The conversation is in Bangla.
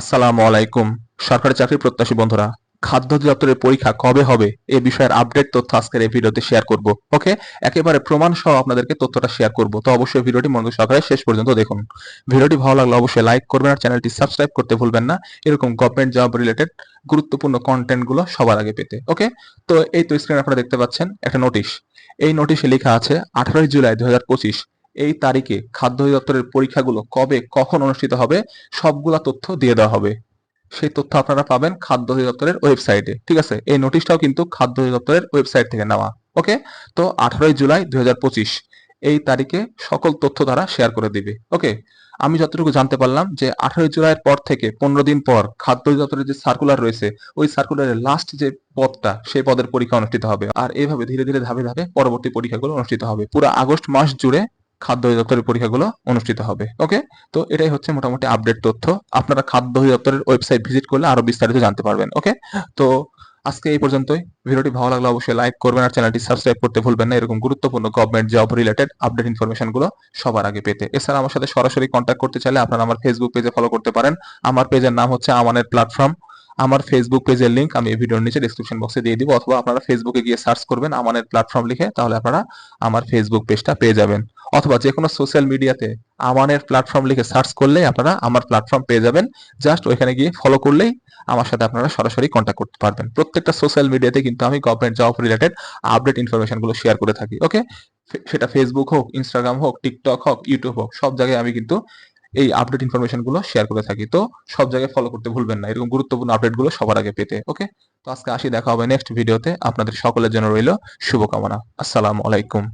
আসসালামু আলাইকুম। সরকারি চাকরি প্রত্যাশী বন্ধুরা, খাদ্য অধিদপ্তরের পরীক্ষা কবে হবে এ বিষয়ের আপডেট তথ্য আজকের এই ভিডিওতে শেয়ার করব ওকে একেবারে প্রমাণ সহ আপনাদেরকে তথ্যটা শেয়ার করব, তো অবশ্যই ভিডিওটি মনোযোগ সহকারে শেষ পর্যন্ত দেখুন। ভিডিওটি ভালো লাগলে অবশ্যই লাইক করবেন আর চ্যানেলটি সাবস্ক্রাইব করতে ভুলবেন না। এরকম গভর্নমেন্ট জব রিলেটেড গুরুত্বপূর্ণ কন্টেন্টগুলো সবার আগে পেতে ওকে তো এই তো স্ক্রিনে আপনারা দেখতে পাচ্ছেন একটা নোটিশ এই নোটিশে লেখা আছে, আঠারোই জুলাই দুই হাজার পঁচিশ এই তারিখে খাদ্য অধিদপ্তরের পরীক্ষাগুলো কবে, কখন অনুষ্ঠিত হবে, সবগুলা তথ্য দিয়ে দেওয়া হবে। সেই তথ্য আপনারা পাবেন খাদ্য অধিদপ্তরের ওয়েবসাইটে। ঠিক আছে? এই নোটিশটাও কিন্তু খাদ্য অধিদপ্তরের ওয়েবসাইট থেকে নেওয়া। ওকে? তো আঠারোই জুলাই দুই হাজার পঁচিশ, এই তারিখে সকল তথ্য তারা শেয়ার করে দিবে। ওকে? আমি যতটুকু জানতে পারলাম যে আঠারোই জুলাইয়ের পর থেকে পনেরো দিন পর খাদ্য অধিদপ্তরের যে সার্কুলার রয়েছে, ওই সার্কুলারের লাস্ট যে পদটা, সেই পদের পরীক্ষা অনুষ্ঠিত হবে। আর এইভাবে ধীরে ধীরে ধাপে ধাপে পরবর্তী পরীক্ষাগুলো অনুষ্ঠিত হবে। পুরো আগস্ট মাস জুড়ে খাদ্য অধিদপ্তরের পরীক্ষাগুলো অনুষ্ঠিত হবে। ওকে তো এটাই হচ্ছে মোটামুটি আপডেট তথ্য। আপনারা খাদ্য অধিদপ্তরের ওয়েবসাইট ভিজিট করলে আরও বিস্তারিত জানতে পারবেন। ওকে তো আজকে এই পর্যন্তই। ভিডিওটি ভালো লাগলে অবশ্যই লাইক করবেন আর চ্যানেলটি সাবস্ক্রাইব করতে ভুলবেন না। এরকম গুরুত্বপূর্ণ গভর্নমেন্ট জব রিলেটেড আপডেট ইনফরমেশনগুলো সবার আগে পেতে। এছাড়া আমার সাথে সরাসরি কন্ট্যাক্ট করতে চাইলে আপনারা আমার ফেসবুক পেজে ফলো করতে পারেন। আমার পেজের নাম হচ্ছে আমানের প্ল্যাটফর্ম আমার ফেসবুক পেজের লিংক আমি এই ভিডিওর নিচে ডিসক্রিপশন বক্সে দিয়ে দিব, অথবা আপনারা ফেসবুকে গিয়ে সার্চ করবেন আমানের প্ল্যাটফর্ম লিখে, তাহলে আপনারা আমার ফেসবুক পেজটা পেয়ে যাবেন। অথবা যে কোনো সোশ্যাল মিডিয়াতে আমানের প্ল্যাটফর্ম লিখে সার্চ করলেই আপনারা আমার প্ল্যাটফর্ম পেয়ে যাবেন। জাস্ট ওইখানে গিয়ে ফলো করলেই আমার সাথে আপনারা সরাসরি কন্ট্যাক্ট করতে পারবেন। প্রত্যেকটা সোশ্যাল মিডিয়াতে কিন্তু আমি গভর্নমেন্ট জব রিলেটেড আপডেট ইনফরমেশনগুলো শেয়ার করে থাকি ওকে সেটা ফেসবুক হোক ইনস্টাগ্রাম হোক টিকটক হোক ইউটিউব হোক, সব জায়গায় আমি কিন্তু এই আপডেট ইনফরমেশনগুলো শেয়ার করে থাকি। তো সব জায়গায় ফলো করতে ভুলবেন না। এরকম গুরুত্বপূর্ণ আপডেটগুলো সবার আগে পেতে ওকে তো আজকে আসি, দেখা হবে নেক্সট ভিডিওতে আপনাদের সকলের জন্য রইল শুভকামনা। আসসালামু আলাইকুম।